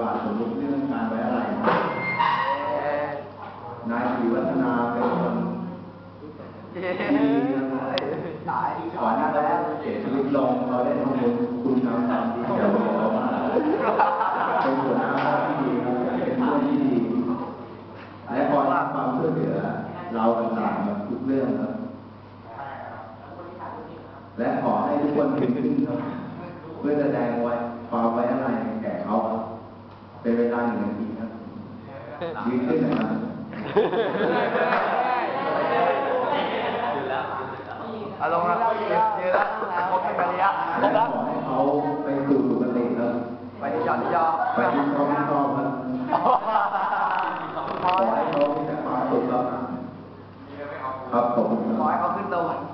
บาทสมมติเรื่องการไว้อะไร นายศิวัฒนาเป็นคนที่ตายก่อนหน้าแล้วเสียชีวิตลงเราได้ทำบุญคุณงามควดีเถวกับเราเป็นหัวหน้าที่ดีครัเป็นเพื่อนที่ดี และพอรับความช่วยเหลือ เราต่างๆทุกเรื่องครับและขอให้ทุกคนถึงเพื่อแสดงไว้ ยืนขึ้นนะครับอารมณ์ละยืนละครบเป็นประยะครและบแล้วขอให้เขาไปสู่สุคติครับไปที่ยอดที่ยอดไปที่ชอบที่ชอบครับขอให้เขามีแต่ความสุขครับครับผมขอให้เขาขึ้นสวรรค์